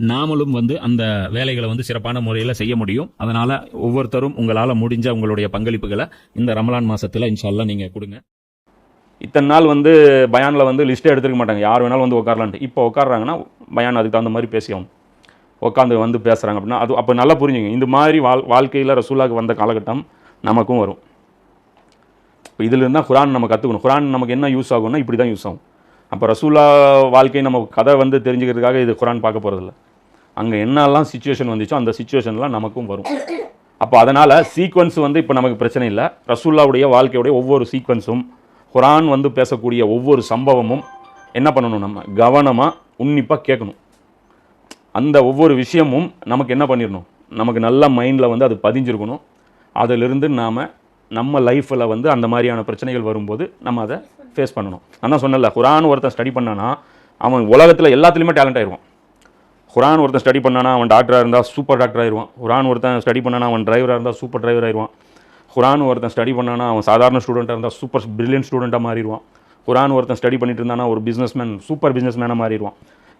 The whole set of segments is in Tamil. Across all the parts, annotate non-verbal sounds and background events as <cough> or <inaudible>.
நாமளும் வந்து அந்த வேலைகளை வந்து சிறப்பான முறையில் செய்ய முடியும். அதனால ஒவ்வொருத்தரும் உங்களால் முடிஞ்ச உங்களுடைய பங்களிப்புகளை இந்த ரமலான் மாசத்துல இன்ஷால்லா நீங்க கொடுங்க. இத்தனை நாள் வந்து பயானில் வந்து லிஸ்ட்டே எடுத்துக்க மாட்டாங்க. யார் வேணாலும் வந்து உட்காரலான்ட்டு. இப்போ உட்காடுறாங்கன்னா பயான் அதுக்கு தகுந்த மாதிரி பேசி உட்காந்து வந்து பேசுகிறாங்க அப்படின்னா அது அப்போ நல்லா புரிஞ்சுங்க. இந்த மாதிரி வாழ் வாழ்க்கையில் ரசூலாக்கு வந்த காலகட்டம் நமக்கும் வரும். இப்போ இதில் இருந்தால் குரான் நம்ம கற்றுக்கணும் குரான் நமக்கு என்ன யூஸ் ஆகும்னா இப்படி தான் யூஸ் ஆகும். அப்போ ரசூலா வாழ்க்கை நம்ம கதை வந்து தெரிஞ்சுக்கிறதுக்காக இது குரான் பார்க்க போகிறதில்ல அங்கே என்னெல்லாம் சுச்சுவேஷன் வந்துச்சோ அந்த சுச்சுவேஷன்லாம் நமக்கும் வரும். அப்போ அதனால் சீக்வன்ஸ் வந்து இப்போ நமக்கு பிரச்சனை இல்லை. ரசூல்லாவுடைய வாழ்க்கையுடைய ஒவ்வொரு சீக்வன்ஸும் குரான் வந்து பேசக்கூடிய ஒவ்வொரு சம்பவமும் என்ன பண்ணணும் நம்ம? கவனமாக உன்னிப்பாக கேட்கணும். அந்த ஒவ்வொரு விஷயமும் நமக்கு என்ன பண்ணிடணும் நமக்கு நல்ல மைண்டில் வந்து அது பதிஞ்சிருக்கணும். அதிலிருந்து நாம் நம்ம லைஃப்பில் வந்து அந்த மாதிரியான பிரச்சனைகள் வரும்போது நம்ம அதை ஃபேஸ் பண்ணணும். நான் சொன்னல குரான் ஒருத்தன் ஸ்டடி பண்ணானா அவன் உலகத்தில் எல்லாத்துலேயுமே டேலண்ட் ஆயிடுவான் குரான் ஒருத்தன் ஸ்டடி பண்ணானா அவன் டாக்டராக இருந்தால் சூப்பர் டாக்டர் ஆயிடுவான் குரான் ஒருத்தன் ஸ்டடி பண்ணானா அவன் டிரைவராக இருந்தால் சூப்பர் டிரைவர் ஆயிடுவான் குரான் ஒருத்தன் ஸ்டடி பண்ணானா அவன் சாதாரண ஸ்டூடெண்ட்டாக இருந்தால் சூப்பர் பிரில்லியன்ட் ஸ்டூடெண்ட்டாக மாறிடுவான். குரான் ஒருத்தன் ஸ்டடி பண்ணிட்டு இருந்தானா ஒரு பிஸ்னஸ்மேன் சூப்பர் பிஸ்னஸ்மேனாக மாறிடுவான்.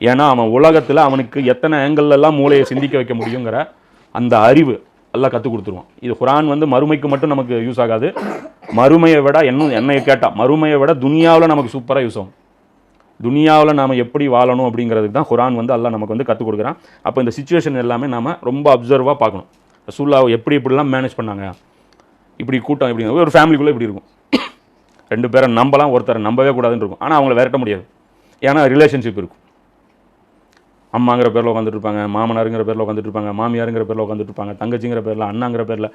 ஏன்னா அவன் உலகத்தில் அவனுக்கு எத்தனை angle மூளையை சிந்திக்க வைக்க முடியுங்கிற அந்த அறிவு எல்லாம் கற்றுக் கொடுத்துருவான். இது குரான் வந்து மறுமைக்கு மட்டும் நமக்கு யூஸ் ஆகாது. மறுமையை விட என்ன என்னைய கேட்டால் மறுமையை விட துனியாவில் நமக்கு சூப்பராக யூஸ் ஆகும். துனியாவில் நாம் எப்படி வாழணும் அப்படிங்கிறதுக்கு தான் குரான் வந்து எல்லாம் நமக்கு வந்து கற்றுக் கொடுக்குறான். அப்போ இந்த சுச்சுவேஷன் எல்லாமே நாம் ரொம்ப அப்சர்வாக பார்க்கணும். ரசூல்லாவை எப்படி இப்படிலாம் மேனேஜ் பண்ணாங்க? இப்படி கூட்டம் இப்படி ஒரு ஃபேமிலிக்குள்ளே இப்படி இருக்கும். ரெண்டு பேரை நம்பலாம் ஒருத்தரை நம்பவே கூடாதுன்னு இருக்கும். ஆனால் அவங்கள விரட்ட முடியாது. ஏன்னா ரிலேஷன்ஷிப் இருக்கும். அம்மாங்கிற பேரில் உட்காந்துட்டு இருப்பாங்க மாமனாருங்கிற பேரில் உட்காந்துட்டு இருப்பாங்க மாமியாருங்கிற பேரில் உட்காந்துட்டு இருப்பாங்க தங்கச்சிங்கிற பேரில் அண்ணாங்கிற பேரில்.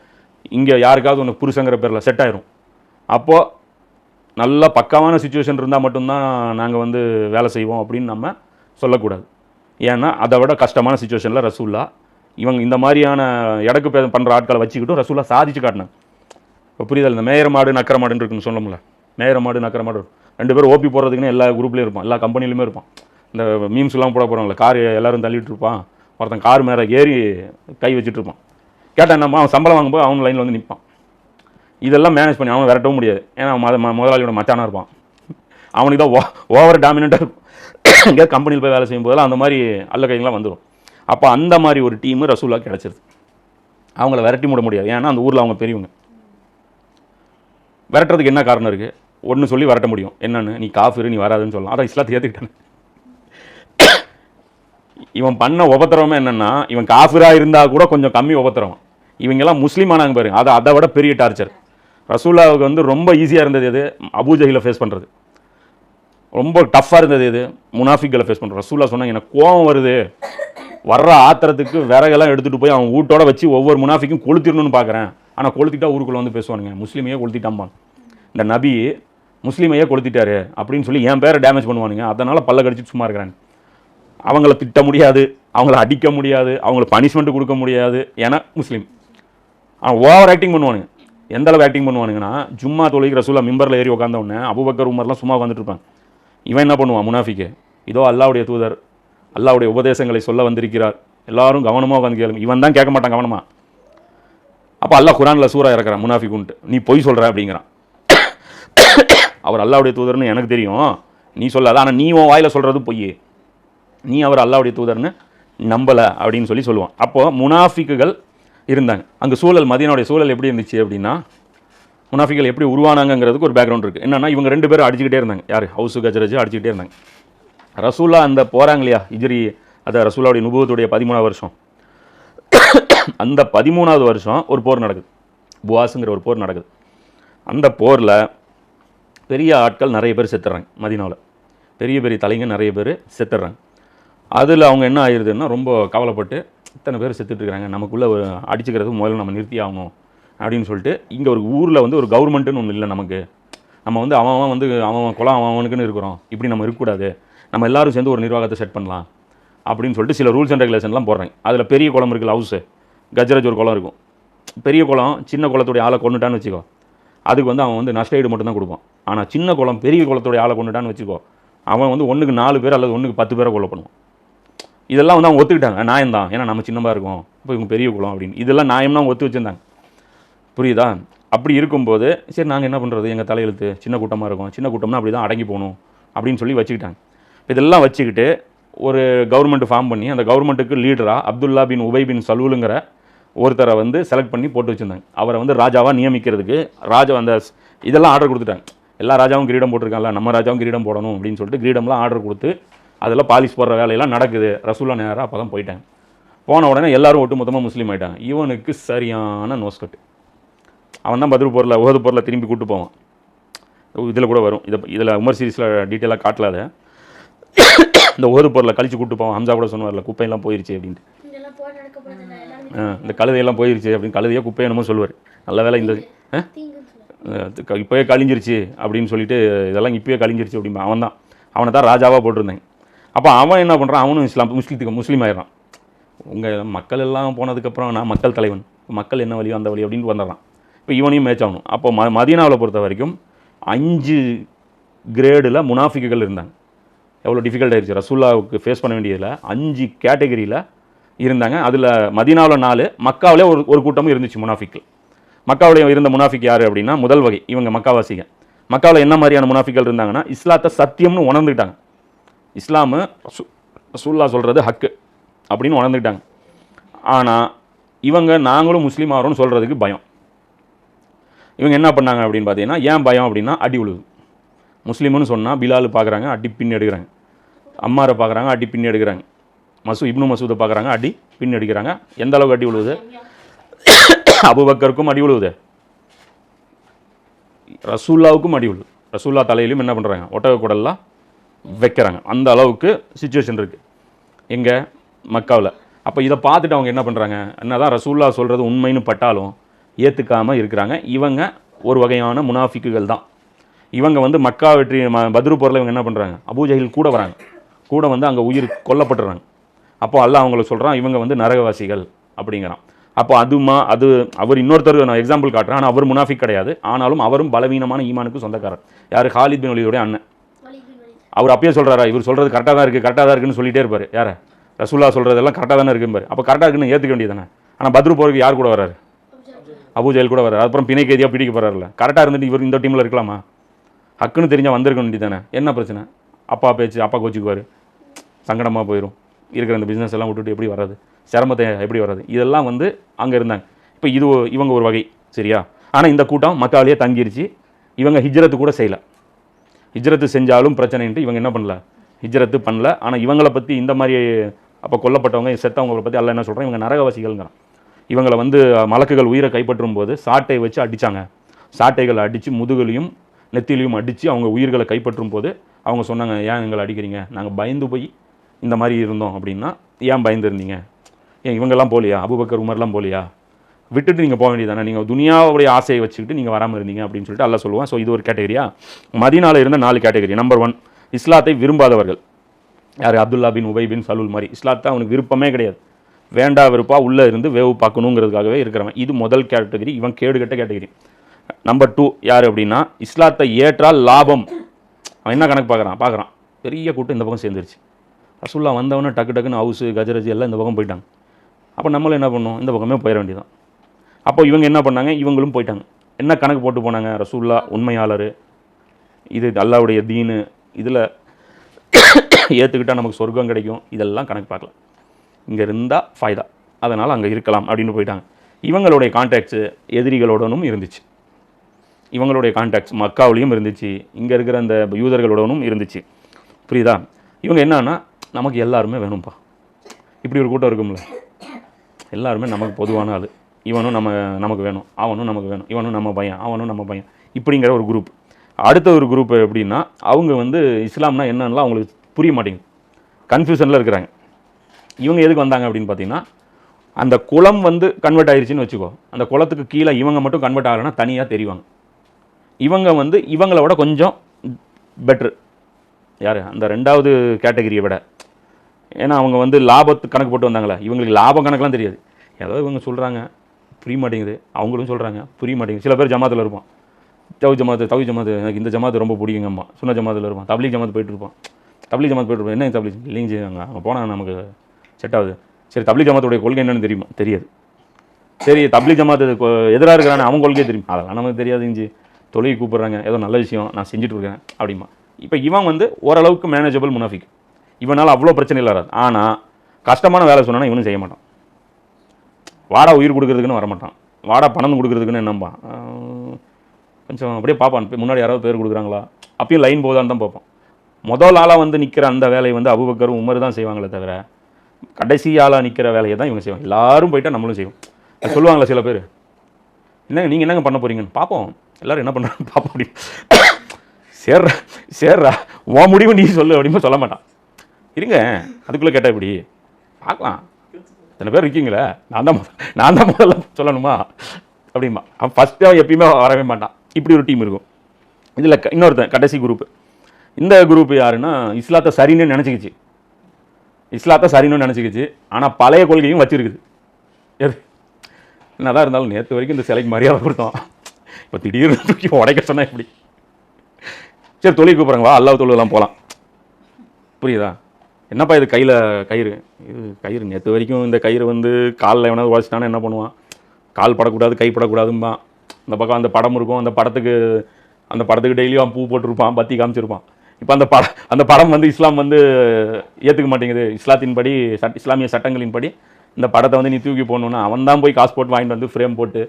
இங்கே யாருக்காவது ஒன்று புருஷங்கிற பேரில் செட் ஆயிரும். அப்போது நல்ல பக்காவான சுச்சுவேஷன் இருந்தால் மட்டும்தான் நாங்கள் வந்து வேலை செய்வோம் அப்படின்னு நம்ம சொல்லக்கூடாது. ஏன்னா அதை விட கஷ்டமான சுச்சுவேஷனில் ரசூல்லா இவங்க இந்த மாதிரியான இடக்கு பண்ணுற ஆட்களை வச்சுக்கிட்டும் ரசூல்லா சாதிச்சு காட்டினாங்க. இப்போ புரியுதல் இந்த மேயர் மாடு நக்கர மாடுன்னு இருக்குன்னு சொல்லமுல்ல மேயர் மாடு நக்கர மாடு. ரெண்டு பேரும் ஓபி போடுறதுக்குன்னு எல்லா குரூப்லேயும் இருப்பான். எல்லா கம்பெனிலுமே இருப்பான். இந்த மீம்ஸ்லாம் போட போகிறாங்களே கார் எல்லோரும் தள்ளிட்டு இருப்பான். ஒருத்தன் கார் மேலே ஏறி கை வச்சுட்டு இருப்பான். கேட்டால் என்னம்மா அவன் சம்பளம் வாங்கும்போது அவன் லைனில் வந்து நிற்பான் இதெல்லாம் மேனேஜ் பண்ணி அவனை விரட்டவும் முடியாது. ஏன்னா அவன் ம- முதலாளியோட மச்சானா இருப்பான். அவனுக்கு தான் ஓ ஓவர் டாமினண்ட்டாக இருக்கும் எங்கேயாவது கம்பெனியில் போய் வேலை செய்யும் போதெல்லாம் அந்த மாதிரி அல்ல கைங்களாம் வந்துடும் அப்போ அந்த மாதிரி ஒரு டீமு ரசூலா கிடச்சிருது. அவங்கள விரட்டி மூட முடியாது. ஏன்னா அந்த ஊரில் அவங்க பெரியவங்க. விரட்டுறதுக்கு என்ன காரணம் இருக்குது ஒன்று சொல்லி விரட்ட முடியும். என்னன்னு? நீ காஃபிரு நீ வராதுன்னு சொல்லலாம். அதான் இஸ்லாத்தை ஏற்றுக்கிட்டேன் <coughs> இவன் பண்ண உபத்திரவமே என்னென்னா இவன் காஃபிராக இருந்தால் கூட கொஞ்சம் கம்மி உபத்திரவம். இவங்கெல்லாம் முஸ்லீம் ஆனாங்க பாருங்க. அதை அதை விட பெரிய டார்ச்சர் ரசூல்லாவுக்கு வந்து ரொம்ப ஈஸியாக இருந்தது எது? அபூஜகில ஃபேஸ் பண்ணுறது ரொம்ப டஃப்பாக இருந்தது எது? முனாஃபிக்களை ஃபேஸ் பண்ணுறது ரசூல்லா சொன்னாங்க எனக்கு கோவம் வருது. வர்ற ஆத்திரத்துக்கு விறகெல்லாம் எடுத்துகிட்டு போய் அவன் வீட்டோட வச்சு ஒவ்வொரு முனாஃபிக்கும் கொளுத்திடணும்னு பார்க்குறேன் ஆனால் கொளுத்திட்டா ஊருக்குள்ளே வந்து பேசுவானுங்க. முஸ்லீமையே கொளுத்திட்டாம்பாங்க இந்த நபி முஸ்லீமையே கொளுத்திட்டாரு அப்படின்னு சொல்லி என் பேரை டேமேஜ் பண்ணுவானுங்க. அதனால் பல்ல கடிச்சிட்டு சும்மா இருக்கிறாங்க. அவங்கள திட்ட முடியாது. அவங்கள அடிக்க முடியாது. அவங்கள பனிஷ்மெண்ட் கொடுக்க முடியாது. ஏன்னா முஸ்லீம். ஆனால் ஓவர் ஆக்டிங் பண்ணுவானுங்க. எந்த அளவு ஆக்டிங் பண்ணுவானுங்கன்னா ஜும்மா தொழுகிற ரசூலா மிம்பரில் ஏறி உட்காந்த உடனே அபுபக்கர் உமர்லாம் சும்மா உட்காந்துட்டு இருப்பான் இவன் என்ன பண்ணுவான் முனாஃபிக்கு? இதோ அல்லாவுடைய தூதர் அல்லாவுடைய உபதேசங்களை சொல்ல வந்திருக்கிறார். எல்லாரும் கவனமாக உட்காந்து கேளுங்க. இவன் தான் கேட்க மாட்டான் கவனமாக அப்போ அல்லாஹ் குரானில் சூறா இறக்குறான் முனாஃபிக்குன்ட்டு. நீ பொய் சொல்கிற அப்படிங்கிறான். அவர் அல்லாவுடைய தூதர்னு எனக்கு தெரியும். நீ சொல்லாத ஆனால் நீ உன் வாயில் சொல்கிறது பொய் நீ அவர் அல்லாவுடைய தூதர்னு நம்பலை அப்படின்னு சொல்லி சொல்லுவான். அப்போது முனாஃபிக்குகள் இருந்தாங்க. அங்கே சூழல் மதியனுடைய சூழல் எப்படி இருந்துச்சு அப்படின்னா முனாஃபிகள் எப்படி உருவானாங்கிறதுக்கு ஒரு பேக்ரவுண்ட் இருக்குது என்னென்னா இவங்க ரெண்டு பேரும் அடிச்சுக்கிட்டே இருந்தாங்க. யார்? ஹவுஸு கஜரஜு அடிச்சுக்கிட்டே இருந்தாங்க. ரசூலா அந்த போகிறாங்க இல்லையா இஜ்ரி அதான் ரசூலாவுடைய நுபுவத்துடைய பதிமூணாவது வருஷம். அந்த பதிமூணாவது வருஷம் ஒரு போர் நடக்குது. புவாஸுங்கிற ஒரு போர் நடக்குது. அந்த போரில் பெரிய ஆட்கள் நிறைய பேர் செத்துறாங்க மதினாவில் பெரிய பெரிய தலைங்க நிறைய பேர் செத்துடுறாங்க அதில் அவங்க என்ன ஆயிடுதுன்னா ரொம்ப கவலைப்பட்டு இத்தனை பேர் செத்துட்ருக்காங்க நமக்குள்ளே அடிச்சுக்கிறது முதல்ல நம்ம நிறுத்தி ஆகணும் அப்படின்னு சொல்லிட்டு இங்கே ஒரு ஊரில் வந்து ஒரு கவர்மெண்ட்டுன்னு ஒன்று இல்லை நமக்கு. நம்ம வந்து அவன் அவன் வந்து அவன் குளம் குலம் அவன் அவனுக்குன்னு இருக்கிறோம். இப்படி நம்ம இருக்கக்கூடாது. நம்ம எல்லாரும் சேர்ந்து ஒரு நிர்வாகத்தை செட் பண்ணலாம் அப்படின்னு சொல்லிட்டு சில ரூல்ஸ் அண்ட் ரெகுலேஷன்லாம் போடுறேன். அதில் பெரிய குளம் இருக்குல்ல ஹவுஸு கஜரஜ் ஒரு குளம் இருக்கும். பெரிய குளம் சின்ன குளத்துடைய ஆளை கொண்டுட்டான்னு வச்சுக்கோ. அதுக்கு வந்து அவன் வந்து நஷ்ட ஈடு மட்டும் தான் கொடுப்பான். ஆனால் சின்ன குளம் பெரிய குளத்துடைய ஆளை கொண்டுட்டான்னு வச்சுக்கோ அவன் வந்து ஒன்றுக்கு நாலு பேர் அல்லது ஒன்றுக்கு பத்து பேரை கொலை பண்ணுவான் இதெல்லாம் வந்து அவங்க ஒத்துக்கிட்டாங்க. நியாயம் தான். ஏன்னா நம்ம சின்னமாக இருக்கோம். இப்போ இவங்க பெரிய குளம் அப்படின்னு. இதெல்லாம் நியாயம்னா அவங்க ஒத்து வச்சுருந்தாங்க. புரியுதா? அப்படி இருக்கும்போது சரி நாங்கள் என்ன பண்ணுறது எங்கள் தலையெழுத்து சின்ன கூட்டமாக இருக்கும். சின்ன கூட்டம்னா அப்படி தான் அடங்கி போகணும் அப்படின்னு சொல்லி வச்சுக்கிட்டாங்க. இதெல்லாம் வச்சுக்கிட்டு ஒரு கவர்மெண்ட் ஃபார்ம் பண்ணி அந்த கவர்மெண்ட்டுக்கு லீடராக அப்துல்லா பின் உபை பின் சலூலுங்கிற ஒருத்தரை வந்து செலக்ட் பண்ணி போட்டு வச்சுருந்தாங்க. அவரை வந்து ராஜாவாக நியமிக்கிறதுக்கு ராஜா அந்த இதெல்லாம் ஆர்டர் கொடுத்துட்டாங்க. எல்லா ராஜாவும் கிரீடம் போட்டிருக்காங்களா நம்ம ராஜாவும் கிரீடம் போடணும் அப்படின்னு சொல்லிட்டு கிரீடம்லாம் ஆர்டர் கொடுத்து அதெல்லாம் பாலிஷ் போடுற வேலையெல்லாம் நடக்குது. ரசூலா நேராக அப்போ தான் போயிட்டாங்க போன உடனே எல்லாரும் ஒட்டு மொத்தமாக முஸ்லீம் ஆயிட்டாங்க. இவனுக்கு சரியான நோஸ்கட்டு அவன் தான் பதில் பொருளை உகது பொருளை திரும்பி கூட்டு போவான். இதில் கூட வரும். இதை இதில் உமர் சீரிஸில் டீட்டெயிலாக காட்டலாத. இந்த உகது பொருளை கழிச்சு கூட்டு போவான். ஹம்சா கூட சொன்னார்ல குப்பையெல்லாம் போயிருச்சு அப்படின்ட்டு. இந்த கழுதையெல்லாம் போயிருச்சு அப்படின்னு கழுதையோ குப்பையோ என்னமோ சொல்லுவார். நல்ல வேலை இந்த இப்போயே கழிஞ்சிருச்சு அப்படின்னு சொல்லிட்டு இதெல்லாம் இப்போயே கழிஞ்சிருச்சு அப்படிம்பா. அவன் தான் அவனை தான் ராஜாவாக போட்டிருந்தாங்க அப்போ அவன் என்ன பண்ணுறான் அவனும் இஸ்லாம் முஸ்லீத்துக்கு முஸ்லீம் ஆயிடுறான். உங்கள் மக்கள் எல்லாம் போனதுக்கப்புறம் நான் மக்கள் தலைவன். மக்கள் என்ன வழியோ அந்த வழி அப்படின்னு வந்துடுறான். இப்போ இவனையும் மேட்ச் ஆகணும். அப்போ ம மதீனாவில் பொறுத்த வரைக்கும் அஞ்சு கிரேடில் முனாஃபிக்குகள் இருந்தாங்க. எவ்வளோ டிஃபிகல்ட் ஆயிடுச்சு ரசூல்லாவுக்கு ஃபேஸ் பண்ண வேண்டியதில் அஞ்சு கேட்டகரியில் இருந்தாங்க. அதில் மதீனாவில் நாலு மக்காவிலே ஒரு ஒரு கூட்டமும் இருந்துச்சு முனாஃபிக்கில் மக்காவிலே இருந்த முனாஃபிக் யார் அப்படின்னா முதல் வகை இவங்க மக்காவாசிகள். மக்காவில் என்ன மாதிரியான முனாஃபிக்கள் இருந்தாங்கன்னா இஸ்லாத்தை சத்தியம்னு உணர்ந்துக்கிட்டாங்க. இஸ்லாமு ரசூ- ரசூல்லா சொல்கிறது ஹக்கு அப்படின்னு உணர்ந்துக்கிட்டாங்க. ஆனால் இவங்க நாங்களும் முஸ்லீம் ஆகிறோம்னு சொல்கிறதுக்கு பயம். இவங்க என்ன பண்ணாங்க அப்படின்னு பார்த்தீங்கன்னா ஏன் பயம் அப்படின்னா அடி உழுது முஸ்லீம்னு சொன்னால் பிலால் பார்க்குறாங்க அடி பின் எடுக்கிறாங்க. அம்மாரை பார்க்குறாங்க அடி பின் எடுக்கிறாங்க. மசூ இப்னு மசூதை பார்க்குறாங்க அடி பின் எடுக்கிறாங்க. எந்த அளவுக்கு அடி உழுவுது? <coughs> அபுபக்கருக்கும் அடி உழுவுது. ரசூல்லாவுக்கும் அடி உழுது ரசூல்லா தலையிலும் என்ன பண்ணுறாங்க ஒட்டக குடல்லாம் வைக்கிறாங்க. அந்த அளவுக்கு சுச்சுவேஷன் இருக்குது எங்கே? மக்காவில். அப்போ இதை பார்த்துட்டு அவங்க என்ன பண்ணுறாங்க என்னதான் ரசூல்லா சொல்கிறது உண்மைன்னு பட்டாலும் ஏற்றுக்காமல் இருக்கிறாங்க. இவங்க ஒரு வகையான முனாஃபிக்குகள் தான். இவங்க வந்து மக்கா வெற்றி ம- பத்ரு போரில் இவங்க என்ன பண்ணுறாங்க அபூஜஹில் கூட வராங்க. கூட வந்து அங்கே உயிர் கொல்லப்பட்டுறாங்க. அப்போ அல்ல அவங்கள சொல்கிறான் இவங்க வந்து நரகவாசிகள் அப்படிங்கிறான். அப்போ அதுமா அது அவர் இன்னொருத்தர் நான் எக்ஸாம்பிள் காட்டுறேன். ஆனால் அவர் முனாஃபிக் கிடையாது. ஆனாலும் அவரும் பலவீனமான ஈமானுக்கு சொந்தக்காரர். யார்? ஹாலித் பின் ஒலியுடைய அண்ணன். அவர் அப்பயே சொல்கிறாரா இவர் சொல்கிறது கரெக்டாக தான் இருக்குது கரெக்டாக தான் இருக்குன்னு சொல்லிட்டே இருப்பார். யார்? ரசூல்லா சொல்கிறதெல்லாம் கரெக்டாக தானே இருக்கும்பார் அப்போ கரெக்டாக இருக்குன்னு ஏற்றுக்க வேண்டியதானே ஆனால் பத்ரு போருக்கு யார் கூட வராரு? அபூஜெயில் கூட வராரு. அப்புறம் பிணை கைதியாக பிடிக்க போகிறாருல கரெக்டாக இருந்துட்டு இவர் இந்த டீமில் இருக்கலாமா? ஹக்குன்னு தெரிஞ்சால் வந்திருக்க வேண்டியதானே என்ன பிரச்சனை? அப்பா பேச்சு அப்பா கோச்சிக்குவார். சங்கடமாக போயிடும் இருக்கிற இந்த பிஸ்னஸ் எல்லாம் விட்டுட்டு எப்படி வராது சிரமத்தை எப்படி வராது இதெல்லாம் வந்து அங்கே இருந்தாங்க. இப்போ இது இவங்க ஒரு வகை சரியா? ஆனால் இந்த கூட்டம் மக்காவிலேயே தங்கிருச்சு. இவங்க ஹிஜ்ரத்து கூட செய்யலை. ஹிஜ்ரத்து செஞ்சாலும் பிரச்சனைன்ட்டு இவங்க என்ன பண்ணல? ஹிஜ்ரத்து பண்ணல. ஆனால் இவங்களை பற்றி இந்த மாதிரி அப்போ கொல்லப்பட்டவங்க செத்தவங்களை பற்றி அல்ல என்ன சொல்கிறேன் இவங்க நரகவாசிகள்ங்கிறான். இவங்களை வந்து மலக்குகள் உயிரை கைப்பற்றும் போது சாட்டை வச்சு அடித்தாங்க சாட்டைகளை அடித்து முதுகலையும் நெத்திலையும் அடித்து அவங்க உயிர்களை கைப்பற்றும் போது அவங்க சொன்னாங்க ஏன் எங்களை அடிக்கிறீங்க? நாங்கள் பயந்து போய் இந்த மாதிரி இருந்தோம் அப்படின்னா ஏன் பயந்துருந்தீங்க ஏன் இவங்கெல்லாம் போலியா? அபுபக்கர் உமர்லாம் போலியா? விட்டுட்டு நீங்கள் போக வேண்டியதானே நீங்கள் துனியாவுடைய ஆசையை வச்சுக்கிட்டு நீங்கள் வராமல் இருந்தீங்க அப்படின்னு சொல்லிட்டு எல்லாம் சொல்லுவான். ஸோ இது ஒரு கேட்டகரியா மதினால இருந்த நாலு கேட்டகரி நம்பர் ஒன் இஸ்லாத்தை விரும்பாதவர்கள். யார்? அப்துல்லா பின் உபை பின் சலூல் மாதிரி. இஸ்லாத்தை அவனுக்கு விருப்பமே கிடையாது. வேண்டா விருப்பாக உள்ளே இருந்து வேவு பார்க்கணுங்கிறதுக்காகவே இருக்கிறவன். இது முதல் கேட்டகரி இவன் கேடுகட்ட கேட்டகரி நம்பர் டூ யார் அப்படின்னா இஸ்லாத்தை ஏற்றால் லாபம். அவன் என்ன கணக்கு பார்க்குறான்? பார்க்குறான். பெரிய கூட்டம் இந்த பக்கம் சேர்ந்துருச்சு. ரசுல்லா வந்தவொடனே டக்கு டக்குன்னு ஹவுஸு கஜரஜி எல்லாம் இந்த பக்கம் போயிட்டாங்க. அப்போ நம்மளும் என்ன பண்ணோம் இந்த பக்கமே போயிட வேண்டியதான் அப்போ இவங்க என்ன பண்ணாங்க? இவங்களும் போயிட்டாங்க. என்ன கணக்கு போட்டு போனாங்க? ரசூல்லா உண்மையாளர் இது அல்லாவுடைய தீனு இதில் ஏற்றுக்கிட்டால் நமக்கு சொர்க்கம் கிடைக்கும். இதெல்லாம் கணக்கு பார்க்கலாம் இங்கே இருந்தால் ஃபைதா அதனால் அங்கே இருக்கலாம் அப்படின்னு போயிட்டாங்க. இவங்களுடைய கான்டாக்ட்ஸு எதிரிகளுடனும் இருந்துச்சு. இவங்களுடைய கான்டாக்ட்ஸ் மக்காவிலையும் இருந்துச்சு. இங்கே இருக்கிற அந்த யூதர்களுடனும் இருந்துச்சு. புரியுதா? இவங்க என்னன்னா நமக்கு எல்லாருமே வேணும்ப்பா இப்படி ஒரு கூட்டம் இருக்கும்ல. எல்லாருமே நமக்கு பொதுவான ஆள். இவனும் நம்ம நமக்கு வேணும். அவனும் நமக்கு வேணும். இவனும் நம்ம பையன். அவனும் நம்ம பையன். இப்படிங்கிற ஒரு குரூப் அடுத்த ஒரு குரூப் எப்படின்னா அவங்க வந்து இஸ்லாம்னா என்னன்னா அவங்களுக்கு புரிய மாட்டேங்குது. கன்ஃபியூஷனில் இருக்கிறாங்க. இவங்க எதுக்கு வந்தாங்க அப்படின்னு பார்த்தீங்கன்னா அந்த குளம் வந்து கன்வெர்ட் ஆயிருச்சுன்னு வச்சுக்கோ. அந்த குளத்துக்கு கீழே இவங்க மட்டும் கன்வெர்ட் ஆகலைன்னா தனியாக தெரிவாங்க. இவங்க வந்து இவங்களை விட கொஞ்சம் பெட்ரு யார்? அந்த ரெண்டாவது கேட்டகரியை விட. ஏன்னா அவங்க வந்து லாபத்து கணக்கு போட்டு வந்தாங்களே இவங்களுக்கு லாபம் கணக்கெலாம் தெரியாது. ஏதோ இவங்க சொல்கிறாங்க புரிய மாட்டேங்குது. அவங்களும் சொல்கிறாங்க புரிய மாட்டேங்குது. சில பேர் ஜமாத்தில் இருப்பான். தவி ஜமாத்து தவி ஜமாத்து எனக்கு இந்த ஜமாத்து ரொம்ப பிடிக்குங்கம்மா. சுன்ன ஜமாத்தில் இருப்பான். தப்லீக் ஜமாத்து போயிட்டு இருப்பான். தப்லீக் ஜமாத் போயிட்டு இருப்பான். என்ன தப்லீக்? இல்லைங்க ஜி அங்கே அங்கே போனால் நமக்கு செட் ஆகுது. சரி தப்லீக் ஜமாத்துடைய கொள்கை என்னென்னு தெரியுமா? தெரியாது. சரி தப்லீக் ஜமாத்து எதிராக இருக்கிறானே அவங்க கொள்கையே தெரியும் அதெல்லாம் நமக்கு தெரியாதுங்க இஞ்சி தொழில் கூப்பிட்றாங்க. ஏதோ நல்ல விஷயம் நான் செஞ்சுட்டு இருக்கேன். அப்படிமா இப்போ இவன் வந்து ஓரளவுக்கு மேனேஜபிள் முனாஃபிக். இவனால் அவ்வளோ பிரச்சனை இல்லாது ஆனால் கஷ்டமான வேலை சொன்னால் இவனும் செய்ய மாட்டான். வாடா உயிர் கொடுக்குறதுக்குன்னு வரமாட்டான். வாடா பணம் கொடுக்குறதுக்குன்னு என்னம்பா கொஞ்சம் அப்படியே பார்ப்பான். முன்னாடி யாராவது பேர் கொடுக்குறாங்களா? அப்பயும் லைன் போதான்னு தான் பார்ப்பான். முதல் ஆளாக வந்து நிற்கிற அந்த வேலையை வந்து அபுபக்கரும் உமர் தான் செய்வாங்களே தவிர கடைசி ஆளாக நிற்கிற வேலையை தான் இவங்க செய்வாங்க. எல்லாரும் போயிட்டால் நம்மளும் செய்வோம். சொல்லுவாங்களா சொல்லுவாங்களே சில பேர் என்னங்க நீங்கள் என்னங்க பண்ண போறீங்கன்னு? பார்ப்போம். எல்லாரும் என்ன பண்ணுறாங்க <laughs> பார்ப்போம் அப்படி சேர்றா சேர்றா உன் முடிவு நீ சொல்லு அப்படின்னு சொல்ல மாட்டான். இருங்க அதுக்குள்ளே கேட்டால் இப்படி பார்க்கலாம். இத்தனை பேர் இருக்கீங்களே? நான் தான் முத- நான் தான் முதல்ல சொல்லணுமா? அப்படிமா அவன் ஃபஸ்ட்டு அவன் எப்பயுமே வரவே மாட்டான். இப்படி ஒரு டீம் இருக்கும். இதில் இன்னொருத்தன் கடைசி குரூப் இந்த குரூப் யாருன்னா இஸ்லாத்தை சரின்னு நினச்சிக்கிச்சு. இஸ்லாத்தை சரின்னு நினச்சிக்கிச்சு. ஆனால் பழைய கொள்கையும் வச்சுருக்குது. எது? என்னதான் இருந்தாலும் நேற்று வரைக்கும் இந்த சிலைக்கு மரியாதை கொடுத்தோம். இப்போ திடீர்னு தூக்கி உடைக்க சொன்னால் எப்படி சரி தொழில் கூப்பிட்றாங்க வா அல்லாஹ் போகலாம் புரியுதா? என்னப்பா இது கையில் கயிறு? இது கயிறு. நேற்று வரைக்கும் இந்த கயிறு வந்து காலில் எவனாவது உடச்சிட்டானா என்ன பண்ணுவான்? கால் படக்கூடாது கை படக்கூடாதும்பான். இந்த பக்கம் அந்த படம் இருக்கும் அந்த படத்துக்கு அந்த படத்துக்கு டெய்லியும் அவன் பூ போட்டிருப்பான் பத்தி காமிச்சிருப்பான். இப்போ அந்த படம் அந்த படம் வந்து இஸ்லாம் வந்து ஏற்றுக்க மாட்டேங்குது. இஸ்லாத்தின்படி சட் இஸ்லாமிய சட்டங்களின்படி இந்த படத்தை வந்து நீ தூக்கி போடணுன்னா அவன் தான் போய் காசு போட்டு வாங்கிட்டு வந்து ஃப்ரேம் போட்டு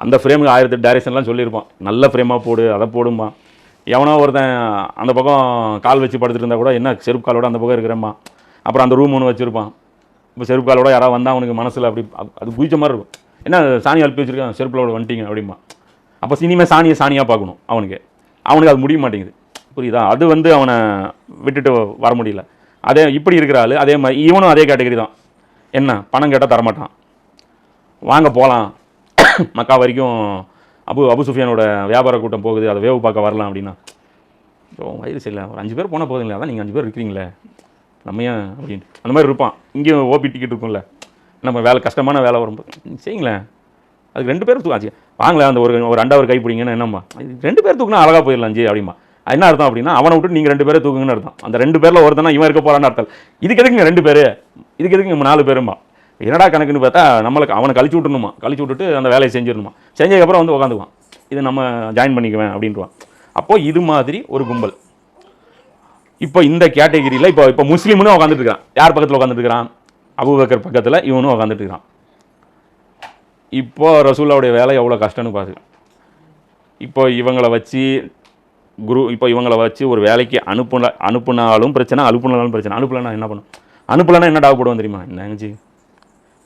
அந்த ஃப்ரேமுக்கு ஆயிரத்தி டைரக்ஷன்லாம் சொல்லியிருப்பான். நல்ல ஃப்ரேமாக போடு அதை போடுமா எவனோ ஒருத்தன் அந்த பக்கம் கால் வச்சு படுத்துட்டு இருந்தால் கூட என்ன செருப்பு காலோட அந்த பக்கம் இருக்கிறேம்மா. அப்புறம் அந்த ரூம் ஒன்று வச்சுருப்பான். இப்போ செருப்பு காலோட யாராவது வந்தால் அவனுக்கு மனசில் அப்படி அது- குதிச்ச மாதிரி இருக்கும். என்ன சாணி அழுப்பி வச்சுருக்கான் செருப்புலோட வந்துட்டீங்க அப்படிமா அப்போ சினிமா சாணியை சாணியாக பார்க்கணும் அவனுக்கு. அவனுக்கு அது முடிய மாட்டேங்குது. புரியுதா? அது வந்து அவனை விட்டுட்டு வர முடியல. அதே இப்படி இருக்கிற ஆள் அதே மாதிரி இவனும் அதே கேட்டகரி தான். என்ன? பணம் கேட்டால் தரமாட்டான். வாங்க போகலாம் மக்கா வரைக்கும் அபு அபு சுஃபியானோட வியாபார கூட்டம் போகுது அதை வேவு பார்க்க வரலாம் அப்படின்னா. ஸோ வயது சரியில்லை. ஒரு அஞ்சு பேர் போனால் போதுங்களே அதான் நீங்கள் அஞ்சு பேர் இருக்கிறீங்களே. நம்ம ஏன் அப்படின்ட்டு அந்த மாதிரி இருப்பான். இங்கேயும் ஓபி டிக்கெட் இருக்கும்ல. நம்ம வேலை கஷ்டமான வேலை வரும்போது செய்யுங்களேன். அதுக்கு ரெண்டு பேர் தூக்காச்சு வாங்களேன் அந்த ஒரு ஒரு ரெண்டாவது கை பிடிங்கன்னா என்னம்மா. இது ரெண்டு பேர் தூக்குனா அழகாக போயிடலாம் ஜி அப்படிமா அது என்ன அர்த்தம் அப்படின்னா அவனை விட்டு நீங்கள் ரெண்டு பேரே தூக்குங்கன்னு அர்த்தம். அந்த ரெண்டு பேரில் ஒருத்தனா இவன் இருக்க போறான்னு அர்த்தம். இதுக்கு எதுக்குங்க ரெண்டு பேர்? இதுக்கு எதுக்கு நம்ம நாலு பேருமா என்னடா கணக்குன்னு பார்த்தா நம்மளுக்கு அவனை கழிச்சு விட்டுணுமா? கழிச்சு விட்டுட்டு அந்த வேலையை செஞ்சிடணுமா? செஞ்சதுக்கப்புறம் வந்து உட்காந்துக்குவான் இது நம்ம ஜாயின் பண்ணிக்குவேன் அப்படின்ட்டுவான் அப்போது இது மாதிரி ஒரு கும்பல். இப்போ இந்த கேட்டகிரியில் இப்போ இப்போ முஸ்லீம்னு உட்காந்துட்டு இருக்கான். யார் பக்கத்தில் உட்காந்துட்டு இருக்கிறான் அபூபக்கர் பக்கத்தில் இவனும் உட்காந்துட்டு இருக்கிறான் இப்போ ரசூல்லாவுடைய வேலை எவ்வளோ கஷ்டம்னு பாரு இப்போ இவங்களை வச்சு குரு இப்போ இவங்களை வச்சு ஒரு வேலைக்கு அனுப்புன அனுப்புனாலும் பிரச்சனை அனுப்புனாலும் பிரச்சனை. அனுப்பலைன்னா என்ன பண்ணும்? அனுப்பலைன்னா என்ன டாக் போடுவோம் தெரியுமா? என்னங்கச்சி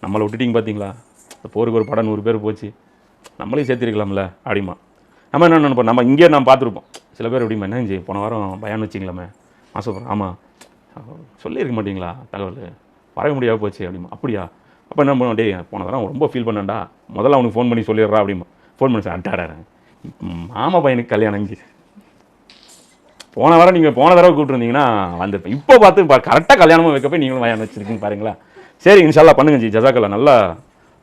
நம்மளை விட்டுட்டிங்க பார்த்தீங்களா? இந்த போருக்கு ஒரு படம் நூறு பேர் போச்சு. நம்மளையும் சேர்த்திருக்கலாம்ல அப்படிமா நம்ம என்ன நினைப்போம்? நம்ம இங்கே நான் பார்த்துருப்போம். சில பேர் எப்படிமா என்னங்க போன வாரம் பயான்னு வச்சிங்களாமே மாசம் ஆமாம் சொல்லியிருக்க மாட்டீங்களா தகவல்? வரவே முடியாது போச்சு அப்படிமா. அப்படியா? அப்போ என்ன பண்ணுவோம்? டேய் போன வாரம் ரொம்ப ஃபீல் பண்ணேன்டா. முதல்ல அவனுக்கு ஃபோன் பண்ணி சொல்லிடுறா அப்படிமா. ஃபோன் பண்ணி சார் அட்டாடா மாமா பையனுக்கு கல்யாணம் இங்கே. போன வாரம் நீங்கள் போன தடவை கூப்பிட்டுருந்தீங்கன்னா வந்திருப்பேன் இப்போ பார்த்து கரெக்டாக கல்யாணமாக வைக்கப்போ நீங்களும் வயான் வச்சுருக்கீங்க பாருங்களா சரி இன்ஷால்லா பண்ணுங்க ஜி ஜசாக்கல்லா நல்லா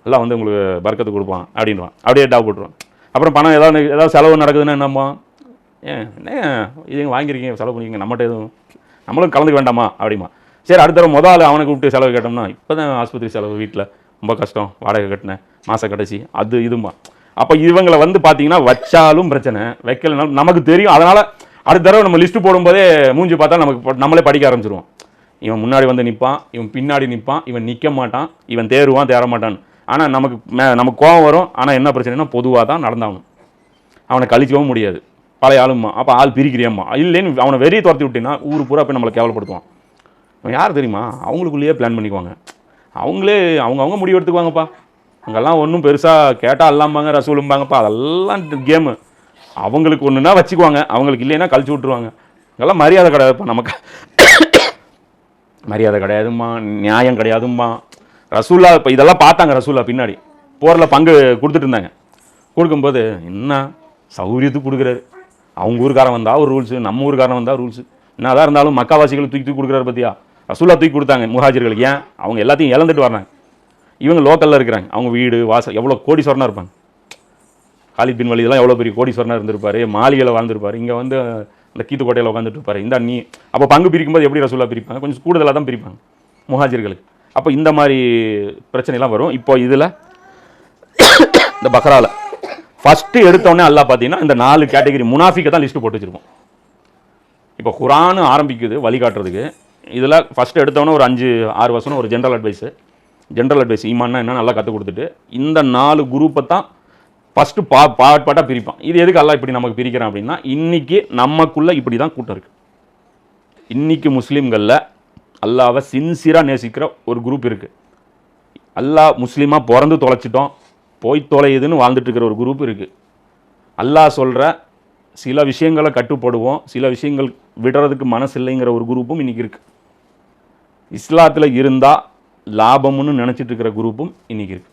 நல்லா வந்து உங்களுக்கு பறக்கத்து கொடுப்பான் அப்படின்வான் அப்படியே டாப் போட்டுருவான். அப்புறம் பணம் ஏதாவது ஏதாவது செலவு நடக்குதுன்னா என்னம்மா? ஏன் என்ன? இது வாங்கியிருக்கீங்க? செலவு பண்ணிக்கிங்க நம்மகிட்ட எதுவும் நம்மளும் கலந்துக்க வேண்டாமா? அப்படிமா சரி அடுத்த தடவை முதல்ல அவனை கூப்பிட்டு செலவு கேட்டோம்னா இப்போ தான் ஆஸ்பத்திரி செலவு வீட்டில் ரொம்ப கஷ்டம் வாடகை கட்டினேன் மாத கடைசி அது இதுமா அப்போ இவங்களை வந்து பார்த்தீங்கன்னா வச்சாலும் பிரச்சனை வைக்கலனாலும் நமக்கு தெரியும். அதனால் அடுத்த தடவை நம்ம லிஸ்ட்டு போடும்போதே மூஞ்சி பார்த்தா நமக்கு நம்மளே படிக்க ஆரம்பிச்சிருவோம். இவன் முன்னாடி வந்து நிற்பான் இவன் பின்னாடி நிற்பான் இவன் நிற்க மாட்டான் இவன் தேருவான் தேர மாட்டான் ஆனால் நமக்கு மே நமக்கு கோவம் வரும். ஆனால் என்ன பிரச்சனைனா பொதுவாக தான் நடந்தாகணும். அவனை கழிக்கவும் முடியாது. பழைய ஆளுமா அப்போ ஆள் பிரிக்கிறியம்மா. இல்லைன்னு அவனை வெறியை துரத்தி விட்டீங்கன்னா ஊர் பூரா போய் நம்மளை கேவலப்படுத்துவான். அவன் யார் தெரியுமா? அவங்களுக்குள்ளேயே பிளான் பண்ணிக்குவாங்க. அவங்களே அவங்க அவங்க முடிவு எடுத்துக்குவாங்கப்பா. அங்கெல்லாம் ஒன்றும் பெருசாக கேட்டால் அல்லாம்பாங்க ரசூலும்பாங்கப்பா. அதெல்லாம் கேமு அவங்களுக்கு ஒன்றுனா வச்சுக்குவாங்க. அவங்களுக்கு இல்லைன்னா கழிச்சு விட்ருவாங்க இதெல்லாம் மரியாதை கிடையாதுப்பா. நமக்கு மரியாதை கிடையாதும்மா நியாயம் கிடையாதும்மா. ரசூல்லா இப்போ இதெல்லாம் பார்த்தாங்க ரசூல்லா பின்னாடி. போரில் பங்கு கொடுத்துட்டு இருந்தாங்க. கொடுக்கும்போது என்ன? சௌரியத்துக்கு கொடுக்குறாரு. அவங்க ஊருக்காரன் வந்தால் ஒரு ரூல்ஸு நம்ம ஊருக்காரன் வந்தால் ரூல்ஸு. என்னதான் இருந்தாலும் மக்காவாசிகள் தூக்கி தூக்கி கொடுக்குறாரு பத்தியா? ரசூல்லா தூக்கி கொடுத்தாங்க முஹாஜிர்களுக்கு. ஏன்? அவங்க எல்லாத்தையும் இழந்துட்டு வராங்க இவங்க லோக்கலில் இருக்கிறாங்க. அவங்க வீடு வாசல் எவ்வளோ கோடீஸ்வரனாக இருப்பாங்க. காலித் பின் வலிதெல்லாம் எவ்வளோ பெரிய கோடீஸ்வரனாக இருந்திருப்பாரு. மாளிகையில் வாழ்ந்திருப்பார். இங்கே வந்து இந்த கீத்துக்கோட்டையில் உட்காந்துட்டு இருப்பார். இந்த நீ அப்போ பங்கு பிரிக்கும்போது எப்படி ரசூலா பிரிப்பாங்க? கொஞ்சம் கூடுதலாக தான் பிரிப்பாங்க முஹாஜிர்களுக்கு. அப்போ இந்த மாதிரி பிரச்சனைலாம் வரும். இப்போ இதில் இந்த பக்ராவில் ஃபஸ்ட்டு எடுத்தோடனே அல்லா பார்த்தீங்கன்னா இந்த நாலு கேட்டகரி முனாஃபிக்கை தான் லிஸ்ட்டு போட்டு வச்சுருப்போம். இப்போ குரான் ஆரம்பிக்குது வழிகாட்டுறதுக்கு இதில் ஃபஸ்ட்டு எடுத்தோன்னே ஒரு அஞ்சு ஆறு வருஷம் ஒரு ஜென்ரல் அட்வைஸு ஜென்ரல் அட்வைஸ் ஈமான்னா என்ன நல்லா கற்றுக் கொடுத்துட்டு இந்த நாலு குரூப்பை தான் ஃபஸ்ட்டு பா பாட் பாட்டாக பிரிப்பான். இது எதுக்கு அல்லாஹ் இப்படி நமக்கு பிரிக்கிறான் அப்படின்னா இன்றைக்கி நமக்குள்ளே இப்படி தான் கூட்டம் இருக்குது இன்றைக்கி முஸ்லீம்களில் அல்லாவை சின்சியராக நேசிக்கிற ஒரு குரூப் இருக்குது அல்லாஹ் முஸ்லீமாக பிறந்து தொலைச்சிட்டோம் போய் தொலையுதுன்னு வாழ்ந்துட்டுருக்கிற ஒரு குரூப் இருக்குது அல்லாஹ் சொல்கிற சில விஷயங்களை கட்டுப்படுவோம் சில விஷயங்கள் விடுறதுக்கு மனசு இல்லைங்கிற ஒரு குரூப்பும் இன்னைக்கு இருக்குது இஸ்லாத்தில் இருந்தால் லாபம்னு நினச்சிட்டு இருக்கிற குரூப்பும் இன்றைக்கி இருக்குது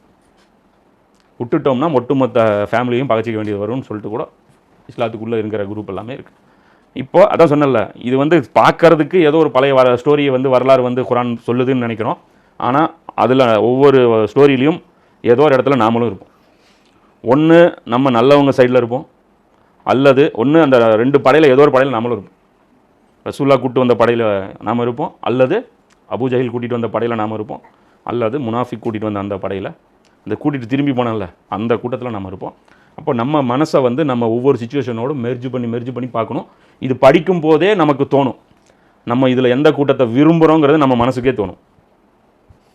விட்டுட்டோம்னா ஒட்டுமொத்த ஃபேமிலியும் பகச்சிக்க வேண்டியது வரும்னு சொல்லிட்டு கூட இஸ்லாத்துக்குள்ளே இருக்கிற குரூப் எல்லாமே இருக்குது இப்போ அதான் சொன்னல இது வந்து பார்க்கறதுக்கு ஏதோ ஒரு பழைய வர ஸ்டோரியை வந்து வரலாறு வந்து குரான் சொல்லுதுன்னு நினைக்கிறோம். ஆனால் அதில் ஒவ்வொரு ஸ்டோரியிலையும் ஏதோ ஒரு இடத்துல நாமளும் இருப்போம். ஒன்று நம்ம நல்லவங்க சைடில் இருப்போம். அல்லது ஒன்று அந்த ரெண்டு படையில் ஏதோ ஒரு படையில் நாமளும் இருப்போம். ரசூல்லா கூட்டு வந்த படையில் நாம் இருப்போம். அல்லது அபுஜஹில் கூட்டிகிட்டு வந்த படையில் நாம் இருப்போம். அல்லது முனாஃபிக் கூட்டிகிட்டு வந்த அந்த படையில் இந்த கூட்டிகிட்டு திரும்பி போனோம்ல அந்த கூட்டத்தில் நம்ம இருப்போம். அப்போ நம்ம மனசை வந்து நம்ம ஒவ்வொரு சுச்சுவேஷனோடும் மெர்ஜ் பண்ணி மெர்ஜ் பண்ணி பார்க்கணும். இது படிக்கும் போதே நமக்கு தோணும். நம்ம இதில் எந்த கூட்டத்தை விரும்புகிறோங்கிறது நம்ம மனசுக்கே தோணும்.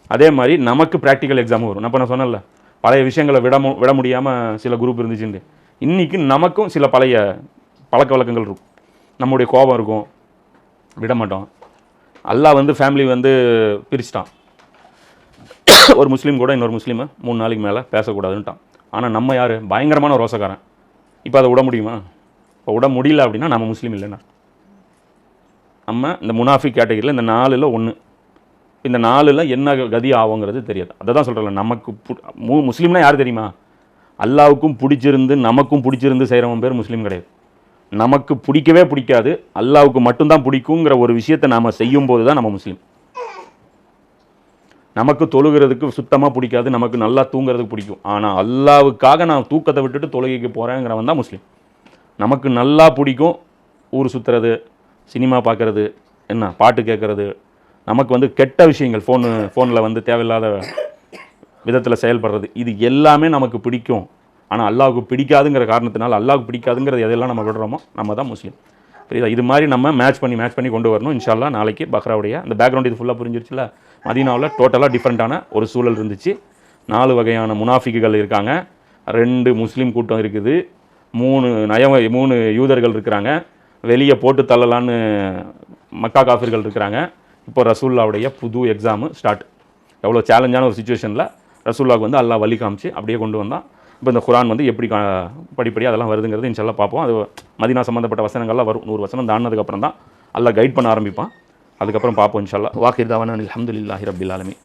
அதே மாதிரி நமக்கு ப்ராக்டிக்கல் எக்ஸாமும் வரும். நான் இப்போ நான் சொன்னேன்ல பழைய விஷயங்களை விட விட முடியாமல் சில குரூப் இருந்துச்சுன்னு இன்றைக்கி நமக்கும் சில பழைய பழக்க வழக்கங்கள் இருக்கும். நம்முடைய கோபம் இருக்கும். விட மாட்டோம். அல்லாஹ் வந்து ஃபேமிலி வந்து பிரிச்சிட்டான். ஒரு முஸ்லீம் கூட இன்னொரு முஸ்லீமை மூணு நாளைக்கு மேலே பேசக்கூடாதுன்ட்டான். ஆனால் நம்ம யார்? பயங்கரமான ரோசக்காரன். இப்போ அதை விட முடியுமா? இப்போ விட முடியல அப்படின்னா நம்ம முஸ்லீம் இல்லைன்னா. நம்ம இந்த முனாஃபி கேட்டகரியில் இந்த நாலில் ஒன்று இந்த நாலில் என்ன கதி ஆகுங்கிறது தெரியாது. அதை தான் சொல்கிறேன் நமக்கு பு- மு முஸ்லீம்னா யார் தெரியுமா? அல்லாவுக்கும் பிடிச்சிருந்து நமக்கும் பிடிச்சிருந்து செய்கிறவன் பேர் முஸ்லீம் கிடையாது. நமக்கு பிடிக்கவே பிடிக்காது அல்லாவுக்கு மட்டும்தான் பிடிக்குங்கிற ஒரு விஷயத்தை நாம் செய்யும்போது தான் நம்ம முஸ்லீம். நமக்கு தொழுகிறதுக்கு சுத்தமாக பிடிக்காது நமக்கு நல்லா தூங்குறதுக்கு பிடிக்கும். ஆனால் அல்லாவுக்காக நான் தூக்கத்தை விட்டுட்டு தொழுகைக்கு போகிறேங்கிறவன் தான் முஸ்லீம். நமக்கு நல்லா பிடிக்கும் ஊர் சுற்றுறது சினிமா பார்க்குறது என்ன பாட்டு கேட்குறது நமக்கு வந்து கெட்ட விஷயங்கள் ஃபோனு ஃபோனில் வந்து தேவையில்லாத விதத்தில் செயல்படுறது. இது எல்லாமே நமக்கு பிடிக்கும். ஆனால் அல்லாவுக்கு பிடிக்காதுங்கிற காரணத்தினால் அல்லாவுக்கு பிடிக்காதுங்கிறது எதெல்லாம் நம்ம விடுறோமோ நம்ம தான் முஸ்லீம். புரியுதா? இது மாதிரி நம்ம மேட்ச் பண்ணி மேட்ச் பண்ணி கொண்டு வரணும். இன்ஷால்லா நாளைக்கு பக்ராவுடைய அந்த பேக்ரவுண்ட் இது ஃபுல்லாக புரிஞ்சிருச்சுல மதீனாவில் டோட்டலாக டிஃப்ரெண்ட்டான ஒரு சூழல் இருந்துச்சு. நாலு வகையான முனாஃபிக்குகள் இருக்காங்க. ரெண்டு முஸ்லீம் கூட்டம் இருக்குது. மூணு நய மூணு யூதர்கள் இருக்கிறாங்க. வெளியே போட்டு தள்ளலான்னு மக்கா காஃபிர்கள் இருக்கிறாங்க. இப்போ ரசூல்லாவுடைய புது எக்ஸாமு ஸ்டார்ட் எவ்வளோ சேலஞ்சான ஒரு சுச்சுவேஷனில் ரசூல்லாவுக்கு வந்து எல்லாம் வழி காமிச்சு அப்படியே கொண்டு வந்தான். இப்போ இந்த குரான் வந்து எப்படி கா- படிப்படியாக அதெல்லாம் வருதுங்கிறது இன்ஷால்லா பார்ப்போம். அது மதினா சம்மந்தப்பட்ட வசனங்கள்லாம் வரும். நூறு வசனம் தாண்டினதுக்கப்புறம் தான் எல்லாம் கைட் பண்ண ஆரம்பிப்பான். அதுக்கப்புறம் பார்ப்போம் இன்ஷால்லா வாக்கிர் அலமதுல்லாஹி ரபில் ஆலமி